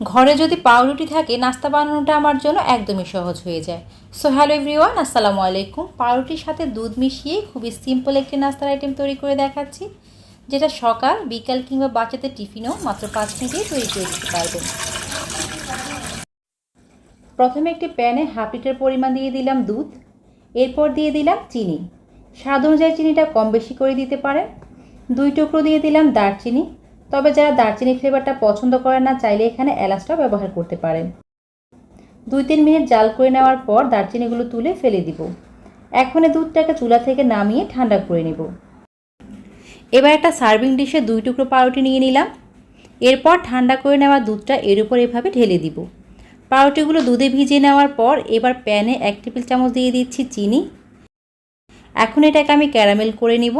ঘরে যদি পাউরুটি থাকে, নাস্তা বানানোটা আমার জন্য একদমই সহজ হয়ে যায়। সো হ্যালো এভরিওয়ান আসসালামু আলাইকুম। পাউরুটির সাথে দুধ মিশিয়ে খুবই সিম্পল একটি নাস্তার আইটেম তৈরি করে দেখাচ্ছি, যেটা সকাল, বিকাল কিংবা বাচ্চাদের টিফিনও মাত্র পাঁচ মিনিটেই তৈরি করে দিতে পারবেন। প্রথমে একটি প্যানে হাফ লিটার পরিমাণ দিয়ে দিলাম দুধ, এরপর দিয়ে দিলাম চিনি। স্বাদ অনুযায়ী চিনিটা কম বেশি করে দিতে পারেন। দুই টুকরো দিয়ে দিলাম দারচিনি। তবে যারা দারচিনি ফ্লেভারটা পছন্দ করে না, চাইলে এখানে এলাচটা ব্যবহার করতে পারেন। দুই তিন মিনিট জাল করে নেওয়ার পর দারচিনিগুলো তুলে ফেলে দিব। এখন এই দুধটাকে চুলা থেকে নামিয়ে ঠান্ডা করে নেব। এবার একটা সার্ভিং ডিশে দুই টুকরো পাউরুটি নিয়ে নিলাম। এরপর ঠান্ডা করে নেওয়া দুধটা এর উপর এভাবে ঢেলে দিব। পাউরুটিগুলো দুধে ভিজিয়ে নেওয়ার পর এবার প্যানে এক টেবিল চামচ দিয়ে দিচ্ছি চিনি। এখন এটাকে আমি ক্যারামেল করে নিব।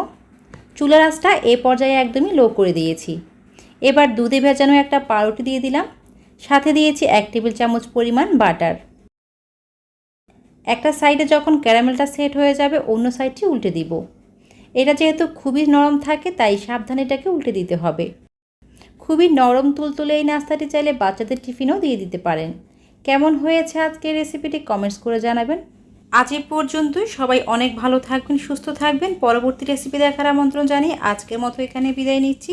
চুলার আঁচটা এ পর্যায়ে একদমই লো করে দিয়েছি। এবার দুধে ভেজানো একটা পাউরুটি দিয়ে দিলাম। সাথে দিয়েছি এক টেবিল চামচ পরিমাণ বাটার। একটা সাইডে যখন ক্যারামেলটা সেট হয়ে যাবে, অন্য সাইডটি উল্টে দিব। এটা যেহেতু খুবই নরম থাকে, তাই সাবধানে এটাকে উল্টে দিতে হবে। খুবই নরম তুলতুলে এই নাস্তাটি চাইলে বাচ্চাদের টিফিনও দিয়ে দিতে পারেন। কেমন হয়েছে আজকের রেসিপিটি কমেন্টস করে জানাবেন। আজ এ পর্যন্তই। সবাই অনেক ভালো থাকবেন, সুস্থ থাকবেন। পরবর্তী রেসিপি দেখার আমন্ত্রণ জানিয়ে আজকের মতো এখানে বিদায় নিচ্ছি।